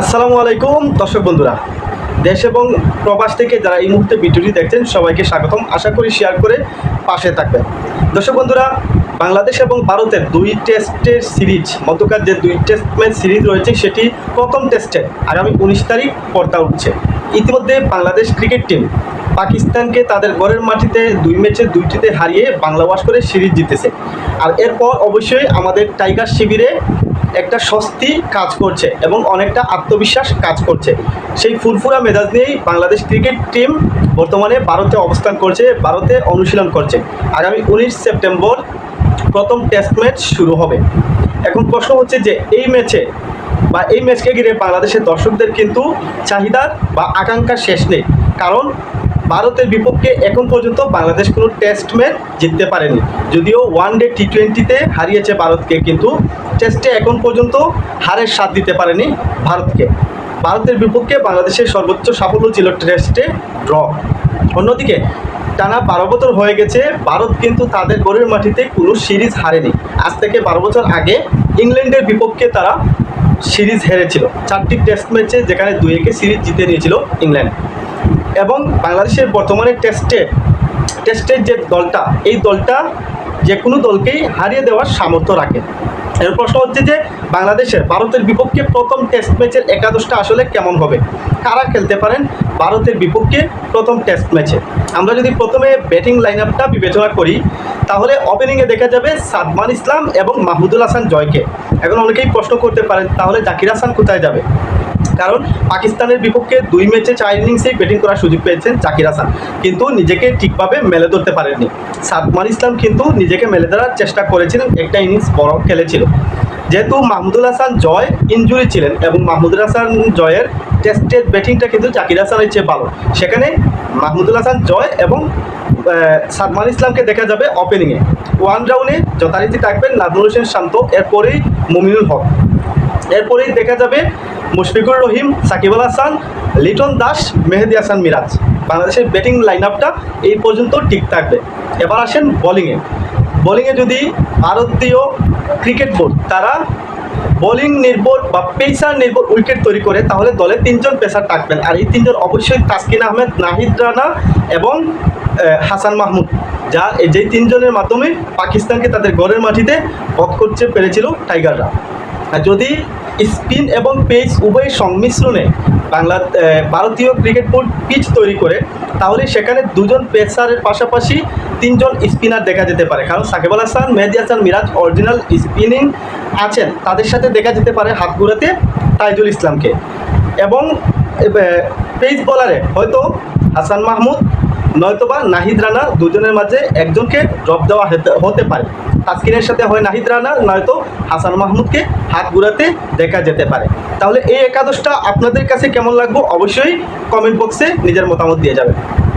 আসসালামু আলাইকুম, দর্শক বন্ধুরা। দেশ এবং প্রবাস থেকে যারা এই মুহূর্তে ভিডিওটি দেখছেন, সবাইকে স্বাগতম। আশা করি শেয়ার করে পাশে থাকবেন। দর্শক বন্ধুরা, বাংলাদেশ এবং ভারতের দুই টেস্টের সিরিজ, মধ্যকার যে দুই টেস্ট ম্যাচ সিরিজ রয়েছে, সেটি প্রথম টেস্টে আগামী উনিশ তারিখ পর্দা উঠছে। ইতিমধ্যে বাংলাদেশ ক্রিকেট টিম পাকিস্তানকে তাদের ঘরের মাটিতে দুই ম্যাচে দুইটিতে হারিয়ে বাংলা ওয়াশ করে সিরিজ জিতেছে। আর এরপর অবশ্যই আমাদের টাইগার শিবিরে একটা স্বস্তি কাজ করছে এবং অনেকটা আত্মবিশ্বাস কাজ করছে। সেই ফুরফুরা মেজাজ নিয়েই বাংলাদেশ ক্রিকেট টিম বর্তমানে ভারতে অবস্থান করছে, ভারতে অনুশীলন করছে। আগামী উনিশ সেপ্টেম্বর প্রথম টেস্ট ম্যাচ শুরু হবে। এখন প্রশ্ন হচ্ছে যে, এই ম্যাচে বা এই ম্যাচকে ঘিরে বাংলাদেশের দর্শকদের কিন্তু চাহিদার বা আকাঙ্ক্ষা শেষ নেই। কারণ ভারতের বিপক্ষে এখন পর্যন্ত বাংলাদেশ কোনো টেস্ট ম্যাচ জিততে পারেনি। যদিও ওয়ান ডে টি টোয়েন্টিতে হারিয়েছে ভারতকে, কিন্তু টেস্টে এখন পর্যন্ত হারের স্বাদ দিতে পারেনি ভারতকে। ভারতের বিপক্ষে বাংলাদেশের সর্বোচ্চ সাফল্য ছিল টেস্টে ড্র অন্যদিকে, টানা বারো বছর হয়ে গেছে, ভারত কিন্তু তাদের গড়ের মাটিতে কোনো সিরিজ হারেনি। আজ থেকে বারো বছর আগে ইংল্যান্ডের বিপক্ষে তারা সিরিজ হেরেছিল। চারটি টেস্ট ম্যাচে যেখানে দুই একে সিরিজ জিতে নিয়েছিল ইংল্যান্ড। এবং বাংলাদেশের বর্তমানে টেস্টে টেস্টের যে দলটা, এই দলটা যে কোনো দলকেই হারিয়ে দেওয়ার সামর্থ্য রাখে। এর প্রশ্ন হচ্ছে যে, বাংলাদেশের, ভারতের বিপক্ষে প্রথম টেস্ট ম্যাচের একাদশটা আসলে কেমন হবে? কারা খেলতে পারেন ভারতের বিপক্ষে প্রথম টেস্ট ম্যাচে? আমরা যদি প্রথমে ব্যাটিং লাইন আপটা বিবেচনা করি, তাহলে ওপেনিংয়ে দেখা যাবে সাদমান ইসলাম এবং মাহমুদুল হাসান জয়কে। এখন অনেকেই প্রশ্ন করতে পারেন, তাহলে জাকির হাসান কোথায় যাবে? কারণ পাকিস্তানের বিপক্ষে দুই ম্যাচে চার ইনিংসেই ব্যাটিং করার সুযোগ পেয়েছেন জাকির হাসান। কিন্তু নিজেকে ঠিকভাবে মেলে ধরতে পারেননি। সাদমান ইসলাম কিন্তু নিজেকে মেলে ধরার চেষ্টা করেছিলেন, একটা ইনিংস বড় খেলেছিল। যেহেতু মাহমুদুল হাসান জয় ইনজুরি ছিলেন এবং মাহমুদুল হাসান জয়ের টেস্টের ব্যাটিংটা কিন্তু জাকির হাসানের চেয়ে ভালো। সেখানে মাহমুদুল হাসান জয় এবং সাদমান ইসলামকে দেখা যাবে ওপেনিংয়ে ওয়ান রাউন্ডে যথারীতি থাকবেন নাজমুল হোসেন শান্ত, এরপরেই মুমিনুল হক। এরপরেই দেখা যাবে মুশফিকুর রহিম, সাকিব আল হাসান, লিটন দাস, মেহেদি হাসান মিরাজ। বাংলাদেশের ব্যাটিং লাইন আপটা এই পর্যন্ত ঠিক থাকবে। এবার আসেন বোলিংয়ে বোলিংয়ে যদি ভারতীয় ক্রিকেট বোর্ড তারা বোলিং নির্ভর বা পেসার নির্ভর উইকেট তৈরি করে, তাহলে দলে তিনজন পেসার থাকবেন। আর এই তিনজন অবশ্যই তাসকিন আহমেদ, নাহিদ রানা এবং হাসান মাহমুদ, যা যে তিনজনের মাধ্যমে পাকিস্তানকে তাদের গড়ের মাটিতে বধ করতে পেরেছিল টাইগাররা। আর যদি স্পিন এবং পেস উভয়ের সংমিশ্রণে বাংলা ভারতীয় ক্রিকেট বোর্ড পিচ তৈরি করে, তাহলে সেখানে দুজন পেসারের পাশাপাশি তিনজন স্পিনার দেখা যেতে পারে। কারণ সাকিব আল হাসান, মেহেদি হাসান, মিরাজ অরিজিনাল স্পিনিং আছেন, তাদের সাথে দেখা যেতে পারে হাত ঘুরাতে তাইজুল ইসলামকে। এবং পেস বলারে হয়তো হাসান মাহমুদ, নয়তোবা নাহিদ রানা, দুজনের মাঝে একজনকে ড্রপ দেওয়া হতে পারে। তাসকিনের সাথে হয় নাহিদ রানা, নয়তো হাসান মাহমুদকে হাত ঘুরাতে দেখা যেতে পারে। তাহলে এই একাদশটা আপনাদের কাছে কেমন লাগবো? অবশ্যই কমেন্ট বক্সে নিজের মতামত দিয়ে যাবেন।